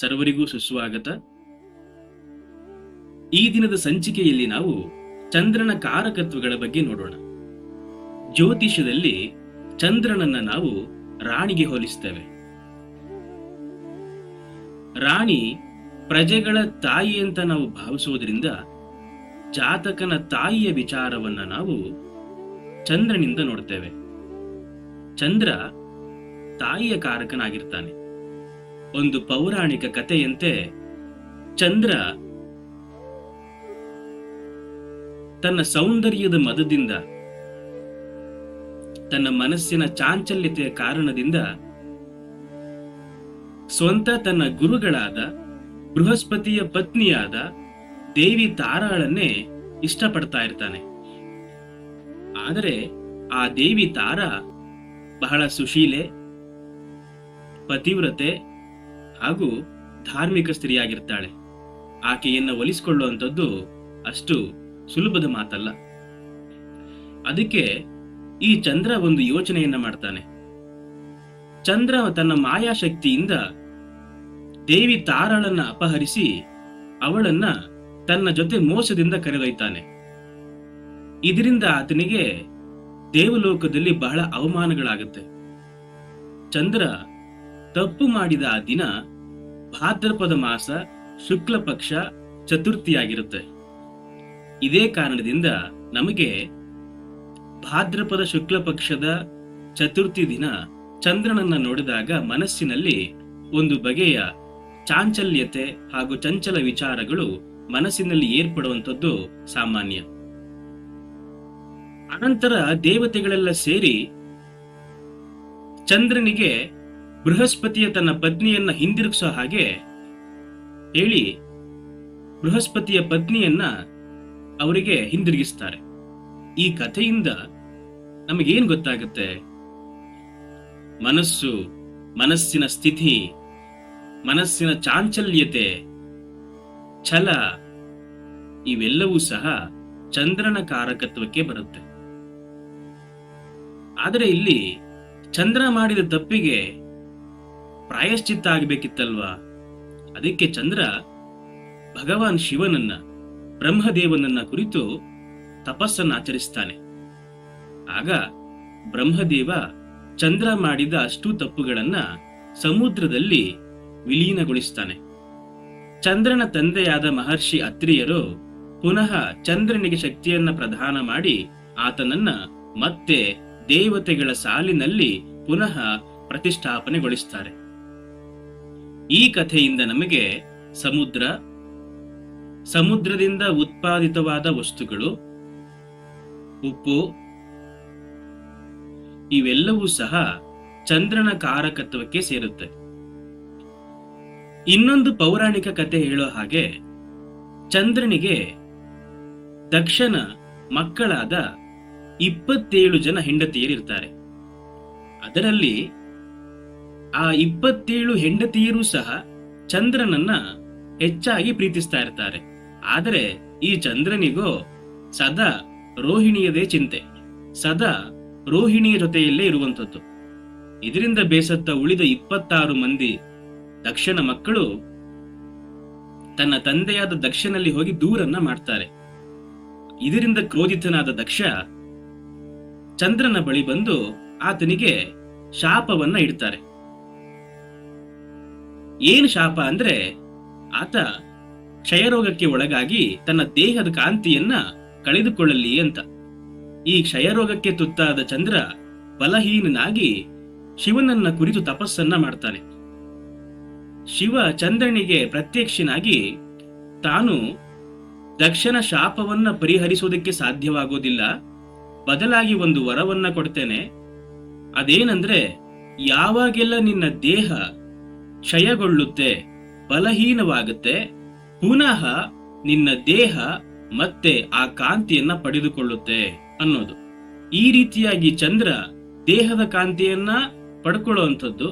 ಸರ್ವರಿಗೂ ಸುಸ್ವಾಗತ. ಈ ದಿನದ ಸಂಚಿಕೆಯಲ್ಲಿ ನಾವು ಚಂದ್ರನ ಕಾರಕತ್ವಗಳ ಬಗ್ಗೆ ನೋಡೋಣ. ಜ್ಯೋತಿಷ್ಯದಲ್ಲಿ ಚಂದ್ರನನ್ನ ನಾವು ರಾಣಿಗೆ ಹೋಲಿಸ್ತೇವೆ. ರಾಣಿ ಪ್ರಜೆಗಳ ತಾಯಿ ಅಂತ ನಾವು ಭಾವಿಸುವುದರಿಂದ ಜಾತಕನ ತಾಯಿಯ ವಿಚಾರವನ್ನ ನಾವು ಚಂದ್ರನಿಂದ ನೋಡ್ತೇವೆ. ಚಂದ್ರ ತಾಯಿಯ ಕಾರಕನಾಗಿರ್ತಾನೆ. ಒಂದು ಪೌರಾಣಿಕ ಕಥೆಯಂತೆ ಚಂದ್ರ ತನ್ನ ಸೌಂದರ್ಯದ ಮದದಿಂದ, ತನ್ನ ಮನಸ್ಸಿನ ಚಾಂಚಲ್ಯತೆಯ ಕಾರಣದಿಂದ ಸ್ವಂತ ತನ್ನ ಗುರುಗಳಾದ, ಬೃಹಸ್ಪತಿಯ ಪತ್ನಿಯಾದ ದೇವಿ ತಾರಾಳನ್ನೇ ಇಷ್ಟಪಡ್ತಾ ಇರ್ತಾನೆ. ಆದರೆ ಆ ದೇವಿ ತಾರ ಬಹಳ ಸುಶೀಲೆ, ಪತಿವ್ರತೆ ಹಾಗೂ ಧಾರ್ಮಿಕ ಸ್ತ್ರೀಯಾಗಿರ್ತಾಳೆ. ಆಕೆಯನ್ನ ಒಲಿಸಿಕೊಳ್ಳುವಂಥದ್ದು ಅಷ್ಟು ಸುಲಭದ ಮಾತಲ್ಲ. ಅದಕ್ಕೆ ಈ ಚಂದ್ರ ಒಂದು ಯೋಚನೆಯನ್ನ ಮಾಡ್ತಾನೆ. ಚಂದ್ರ ತನ್ನ ಮಾಯಾಶಕ್ತಿಯಿಂದ ದೇವಿ ತಾರಾಳನ್ನ ಅಪಹರಿಸಿ ಅವಳನ್ನ ತನ್ನ ಜೊತೆ ಮೋಸದಿಂದ ಕರೆದೊಯ್ತಾನೆ. ಇದರಿಂದ ಆತನಿಗೆ ದೇವಲೋಕದಲ್ಲಿ ಬಹಳ ಅವಮಾನಗಳಾಗುತ್ತೆ. ಚಂದ್ರ ತಪ್ಪು ಮಾಡಿದ ಆ ದಿನ ಭಾದ್ರಪದ ಮಾಸ ಶುಕ್ಲ ಪಕ್ಷ ಚತುರ್ಥಿಯಾಗಿರುತ್ತೆ. ಇದೇ ಕಾರಣದಿಂದ ನಮಗೆ ಭಾದ್ರಪದ ಶುಕ್ಲ ಪಕ್ಷದ ಚತುರ್ಥಿ ದಿನ ಚಂದ್ರನನ್ನ ನೋಡಿದಾಗ ಮನಸ್ಸಿನಲ್ಲಿ ಒಂದು ಬಗೆಯ ಚಾಂಚಲ್ಯತೆ ಹಾಗೂ ಚಂಚಲ ವಿಚಾರಗಳು ಮನಸ್ಸಿನಲ್ಲಿ ಏರ್ಪಡುವಂಥದ್ದು ಸಾಮಾನ್ಯ. ಅನಂತರ ದೇವತೆಗಳೆಲ್ಲ ಸೇರಿ ಚಂದ್ರನಿಗೆ ಬೃಹಸ್ಪತಿಯ ತನ್ನ ಪತ್ನಿಯನ್ನ ಹಿಂದಿರುಗಿಸೋ ಹಾಗೆ ಹೇಳಿ ಬೃಹಸ್ಪತಿಯ ಪತ್ನಿಯನ್ನ ಅವರಿಗೆ ಹಿಂದಿರುಗಿಸ್ತಾರೆ. ಈ ಕಥೆಯಿಂದ ನಮಗೇನ್ ಗೊತ್ತಾಗುತ್ತೆ? ಮನಸ್ಸು, ಮನಸ್ಸಿನ ಸ್ಥಿತಿ, ಮನಸ್ಸಿನ ಚಾಂಚಲ್ಯತೆ, ಛಲ ಇವೆಲ್ಲವೂ ಸಹ ಚಂದ್ರನ ಕಾರಕತ್ವಕ್ಕೆ ಬರುತ್ತೆ. ಆದರೆ ಇಲ್ಲಿ ಚಂದ್ರ ಮಾಡಿದ ತಪ್ಪಿಗೆ ಪ್ರಾಯಶ್ಚಿತ್ತ ಆಗಬೇಕಿತ್ತಲ್ವಾ? ಅದಕ್ಕೆ ಚಂದ್ರ ಭಗವಾನ್ ಶಿವನನ್ನ, ಬ್ರಹ್ಮದೇವನನ್ನ ಕುರಿತು ತಪಸ್ಸನ್ನು ಆಚರಿಸ್ತಾನೆ. ಆಗ ಬ್ರಹ್ಮದೇವ ಚಂದ್ರ ಮಾಡಿದ ಅಷ್ಟು ತಪ್ಪುಗಳನ್ನ ಸಮುದ್ರದಲ್ಲಿ ವಿಲೀನಗೊಳಿಸ್ತಾನೆ. ಚಂದ್ರನ ತಂದೆಯಾದ ಮಹರ್ಷಿ ಅತ್ರಿಯರು ಪುನಃ ಚಂದ್ರನಿಗೆ ಶಕ್ತಿಯನ್ನ ಪ್ರದಾನ ಮಾಡಿ ಆತನನ್ನ ಮತ್ತೆ ದೇವತೆಗಳ ಸಾಲಿನಲ್ಲಿ ಪುನಃ ಪ್ರತಿಷ್ಠಾಪನೆಗೊಳಿಸ್ತಾರೆ. ಈ ಕಥೆಯಿಂದ ನಮಗೆ ಸಮುದ್ರ, ಸಮುದ್ರದಿಂದ ಉತ್ಪಾದಿತವಾದ ವಸ್ತುಗಳು, ಉಪ್ಪು, ಇವೆಲ್ಲವೂ ಸಹ ಚಂದ್ರನ ಕಾರಕತ್ವಕ್ಕೆ ಸೇರುತ್ತೆ. ಇನ್ನೊಂದು ಪೌರಾಣಿಕ ಕತೆ ಹೇಳೋ ಹಾಗೆ ಚಂದ್ರನಿಗೆ ದಕ್ಷನ ಮಕ್ಕಳಾದ ಇಪ್ಪತ್ತೇಳು ಜನ ಹೆಂಡತಿಯರಿರ್ತಾರೆ. ಅದರಲ್ಲಿ ಆ ಇಪ್ಪತ್ತೇಳು ಹೆಂಡತಿಯರೂ ಸಹ ಚಂದ್ರನನ್ನ ಹೆಚ್ಚಾಗಿ ಪ್ರೀತಿಸ್ತಾ ಇರ್ತಾರೆ. ಆದರೆ ಈ ಚಂದ್ರನಿಗೋ ಸದಾ ರೋಹಿಣಿಯದೇ ಚಿಂತೆ. ಸದಾ ರೋಹಿಣಿಯ ಜೊತೆಯಲ್ಲೇ ಇರುವಂಥದ್ದು. ಇದರಿಂದ ಬೇಸತ್ತ ಉಳಿದ ಇಪ್ಪತ್ತಾರು ಮಂದಿ ದಕ್ಷನ ಮಕ್ಕಳು ತನ್ನ ತಂದೆಯಾದ ದಕ್ಷನಲ್ಲಿ ಹೋಗಿ ದೂರನ್ನ ಮಾಡ್ತಾರೆ. ಇದರಿಂದ ಕ್ರೋಧಿತನಾದ ದಕ್ಷ ಚಂದ್ರನ ಬಳಿ ಬಂದು ಆತನಿಗೆ ಶಾಪವನ್ನ ಇಡ್ತಾರೆ. ಏನು ಶಾಪ ಅಂದ್ರೆ ಆತ ಕ್ಷಯರೋಗಕ್ಕೆ ಒಳಗಾಗಿ ತನ್ನ ದೇಹದ ಕಾಂತಿಯನ್ನ ಕಳೆದುಕೊಳ್ಳಲಿ ಅಂತ. ಈ ಕ್ಷಯರೋಗಕ್ಕೆ ತುತ್ತಾದ ಚಂದ್ರ ಬಲಹೀನನಾಗಿ ಶಿವನನ್ನ ಕುರಿತು ತಪಸ್ಸನ್ನ ಮಾಡ್ತಾನೆ. ಶಿವ ಚಂದ್ರನಿಗೆ ಪ್ರತ್ಯಕ್ಷನಾಗಿ ತಾನು ದಕ್ಷನ ಶಾಪವನ್ನ ಪರಿಹರಿಸುವುದಕ್ಕೆ ಸಾಧ್ಯವಾಗೋದಿಲ್ಲ. ಬದಲಾಗಿ ಒಂದು ವರವನ್ನ ಕೊಡ್ತೇನೆ. ಅದೇನಂದ್ರೆ, ಯಾವಾಗೆಲ್ಲ ನಿನ್ನ ದೇಹ ಕ್ಷಯಗೊಳ್ಳುತ್ತೆ, ಬಲಹೀನವಾಗುತ್ತೆ, ಪುನಃ ನಿನ್ನ ದೇಹ ಮತ್ತೆ ಆ ಕಾಂತಿಯನ್ನ ಪಡೆದುಕೊಳ್ಳುತ್ತೆ ಅನ್ನೋದು. ಈ ರೀತಿಯಾಗಿ ಚಂದ್ರ ದೇಹದ ಕಾಂತಿಯನ್ನ ಪಡ್ಕೊಳ್ಳುವಂಥದ್ದು,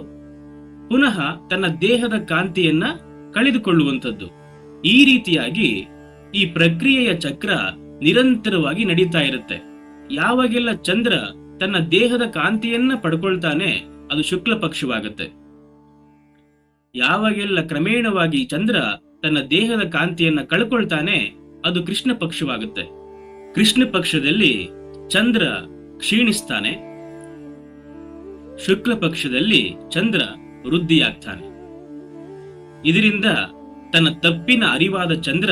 ಪುನಃ ತನ್ನ ದೇಹದ ಕಾಂತಿಯನ್ನ ಕಳೆದುಕೊಳ್ಳುವಂಥದ್ದು. ಈ ರೀತಿಯಾಗಿ ಈ ಪ್ರಕ್ರಿಯೆಯ ಚಕ್ರ ನಿರಂತರವಾಗಿ ನಡೀತಾ ಇರುತ್ತೆ. ಯಾವಾಗೆಲ್ಲ ಚಂದ್ರ ತನ್ನ ದೇಹದ ಕಾಂತಿಯನ್ನ ಪಡ್ಕೊಳ್ತಾನೆ, ಅದು ಶುಕ್ಲ ಪಕ್ಷವಾಗುತ್ತೆ ಯಾವಾಗೆಲ್ಲ ಕ್ರಮೇಣವಾಗಿ ಚಂದ್ರ ತನ್ನ ದೇಹದ ಕಾಂತಿಯನ್ನ ಕಳ್ಕೊಳ್ತಾನೆ, ಅದು ಕೃಷ್ಣ ಪಕ್ಷವಾಗುತ್ತೆ. ಕೃಷ್ಣ ಪಕ್ಷದಲ್ಲಿ ಚಂದ್ರ ಕ್ಷೀಣಿಸ್ತಾನೆ. ಶುಕ್ಲ ಪಕ್ಷದಲ್ಲಿ ಚಂದ್ರ ವೃದ್ಧಿಯಾಗ್ತಾನೆ. ಇದರಿಂದ ತನ್ನ ತಪ್ಪಿನ ಅರಿವಾದ ಚಂದ್ರ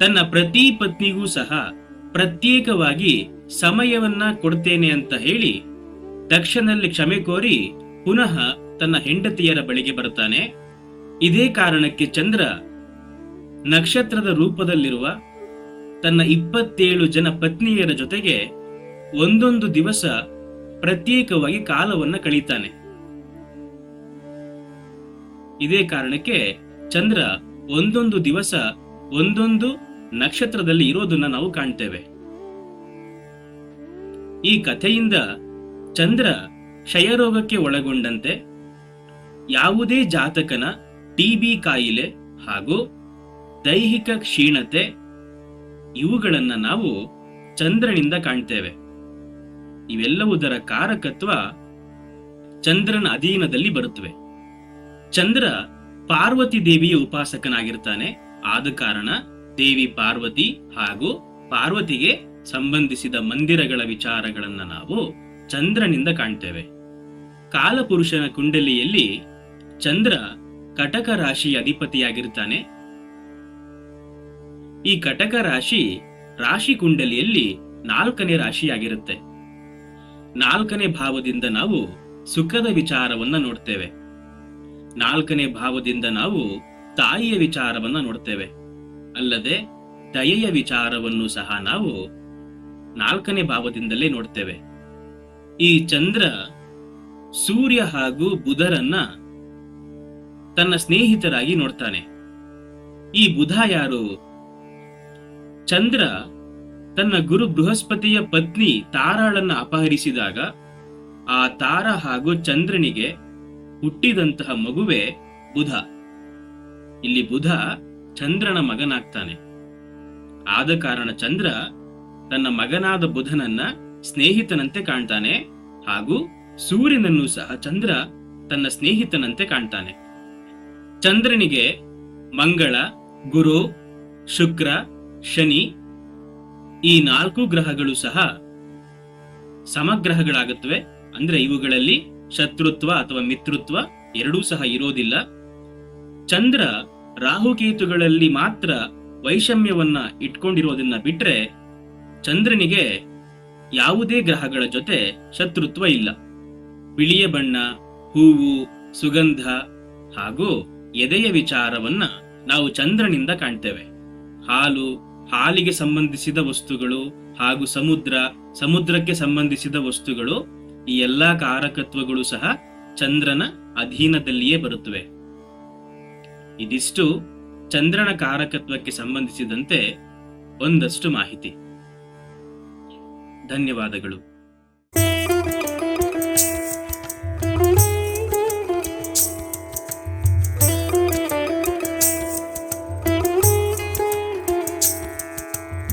ತನ್ನ ಪ್ರತಿ ಪತ್ನಿಗೂ ಸಹ ಪ್ರತ್ಯೇಕವಾಗಿ ಸಮಯವನ್ನ ಕೊಡ್ತೇನೆ ಅಂತ ಹೇಳಿ ದಕ್ಷನಲ್ಲಿ ಕ್ಷಮೆ ಕೋರಿ ಪುನಃ ತನ್ನ ಹೆಂಡತಿಯರ ಬಳಿಗೆ ಬರುತ್ತಾನೆ. ಇದೇ ಕಾರಣಕ್ಕೆ ಚಂದ್ರ ನಕ್ಷತ್ರದ ರೂಪದಲ್ಲಿರುವ ತನ್ನ ಇಪ್ಪತ್ತೇಳು ಜನ ಪತ್ನಿಯರ ಜೊತೆಗೆ ಒಂದೊಂದು ದಿವಸ ಪ್ರತ್ಯೇಕವಾಗಿ ಕಾಲವನ್ನು ಕಳೀತಾನೆ. ಇದೇ ಕಾರಣಕ್ಕೆ ಚಂದ್ರ ಒಂದೊಂದು ದಿವಸ ಒಂದೊಂದು ನಕ್ಷತ್ರದಲ್ಲಿ ಇರೋದನ್ನ ನಾವು ಕಾಣ್ತೇವೆ. ಈ ಕಥೆಯಿಂದ ಚಂದ್ರ ಕ್ಷಯರೋಗಕ್ಕೆ ಒಳಗೊಂಡಂತೆ ಯಾವುದೇ ಜಾತಕನ ಟಿಬಿ ಕಾಯಿಲೆ ಹಾಗೂ ದೈಹಿಕ ಕ್ಷೀಣತೆ ಇವುಗಳನ್ನು ನಾವು ಚಂದ್ರನಿಂದ ಕಾಣ್ತೇವೆ. ಇವೆಲ್ಲವುದರ ಕಾರಕತ್ವ ಚಂದ್ರನ ಅಧೀನದಲ್ಲಿ ಬರುತ್ತವೆ. ಚಂದ್ರ ಪಾರ್ವತಿ ದೇವಿಯ ಉಪಾಸಕನಾಗಿರ್ತಾನೆ. ಆದ ಕಾರಣ ದೇವಿ ಪಾರ್ವತಿ ಹಾಗೂ ಪಾರ್ವತಿಗೆ ಸಂಬಂಧಿಸಿದ ಮಂದಿರಗಳ ವಿಚಾರಗಳನ್ನು ನಾವು ಚಂದ್ರನಿಂದ ಕಾಣ್ತೇವೆ. ಕಾಲಪುರುಷನ ಕುಂಡಲಿಯಲ್ಲಿ ಚಂದ್ರ ಕಟಕ ರಾಶಿ ಅಧಿಪತಿಯಾಗಿರ್ತಾನೆ ಈ ಕಟಕ ರಾಶಿ ರಾಶಿ ಕುಂಡಲಿಯಲ್ಲಿ ನಾಲ್ಕನೇ ರಾಶಿಯಾಗಿರುತ್ತೆ. ನಾಲ್ಕನೇ ಭಾವದಿಂದ ನಾವು ಸುಖದ ವಿಚಾರವನ್ನ ನೋಡ್ತೇವೆ. ನಾಲ್ಕನೇ ಭಾವದಿಂದ ನಾವು ತಾಯಿಯ ವಿಚಾರವನ್ನ ನೋಡ್ತೇವೆ. ಅಲ್ಲದೆ ದಯೆಯ ವಿಚಾರವನ್ನು ಸಹ ನಾವು ನಾಲ್ಕನೇ ಭಾವದಿಂದಲೇ ನೋಡ್ತೇವೆ. ಈ ಚಂದ್ರ ಸೂರ್ಯ ಹಾಗೂ ಬುಧರನ್ನ ತನ್ನ ಸ್ನೇಹಿತರಾಗಿ ನೋಡ್ತಾನೆ. ಈ ಬುಧ ಯಾರು? ಚಂದ್ರ ತನ್ನ ಗುರು ಬೃಹಸ್ಪತಿಯ ಪತ್ನಿ ತಾರಾಳನ್ನ ಅಪಹರಿಸಿದಾಗ ಆ ತಾರ ಹಾಗೂ ಚಂದ್ರನಿಗೆ ಹುಟ್ಟಿದಂತಹ ಮಗುವೆ ಬುಧ. ಇಲ್ಲಿ ಬುಧ ಚಂದ್ರನ ಮಗನಾಗ್ತಾನೆ. ಆದ ಕಾರಣ ಚಂದ್ರ ತನ್ನ ಮಗನಾದ ಬುಧನನ್ನ ಸ್ನೇಹಿತನಂತೆ ಕಾಣ್ತಾನೆ ಹಾಗೂ ಸೂರ್ಯನನ್ನು ಸಹ ಚಂದ್ರ ತನ್ನ ಸ್ನೇಹಿತನಂತೆ ಕಾಣ್ತಾನೆ. ಚಂದ್ರನಿಗೆ ಮಂಗಳ, ಗುರು, ಶುಕ್ರ, ಶನಿ ಈ ನಾಲ್ಕು ಗ್ರಹಗಳು ಸಹ ಸಮಗ್ರಹಗಳಾಗುತ್ತವೆ. ಅಂದ್ರೆ ಇವುಗಳಲ್ಲಿ ಶತ್ರುತ್ವ ಅಥವಾ ಮಿತ್ರತ್ವ ಎರಡೂ ಸಹ ಇರೋದಿಲ್ಲ. ಚಂದ್ರ ರಾಹುಕೇತುಗಳಲ್ಲಿ ಮಾತ್ರ ವೈಷಮ್ಯವನ್ನ ಇಟ್ಕೊಂಡಿರೋದನ್ನ ಬಿಟ್ರೆ ಚಂದ್ರನಿಗೆ ಯಾವುದೇ ಗ್ರಹಗಳ ಜೊತೆ ಶತ್ರುತ್ವ ಇಲ್ಲ. ಬಿಳಿಯ ಬಣ್ಣ, ಹೂವು, ಸುಗಂಧ ಹಾಗೂ ಎದೆಯ ವಿಚಾರವನ್ನ ನಾವು ಚಂದ್ರನಿಂದ ಕಾಣ್ತೇವೆ. ಹಾಲು ಹಾಲಿಗೆ ಸಂಬಂಧಿಸಿದ ವಸ್ತುಗಳು ಹಾಗೂ ಸಮುದ್ರ, ಸಮುದ್ರಕ್ಕೆ ಸಂಬಂಧಿಸಿದ ವಸ್ತುಗಳು ಈ ಎಲ್ಲಾ ಕಾರಕತ್ವಗಳು ಸಹ ಚಂದ್ರನ ಅಧೀನದಲ್ಲಿಯೇ ಬರುತ್ತವೆ. ಇದಿಷ್ಟು ಚಂದ್ರನ ಕಾರಕತ್ವಕ್ಕೆ ಸಂಬಂಧಿಸಿದಂತೆ ಒಂದಷ್ಟು ಮಾಹಿತಿ. ಧನ್ಯವಾದಗಳು.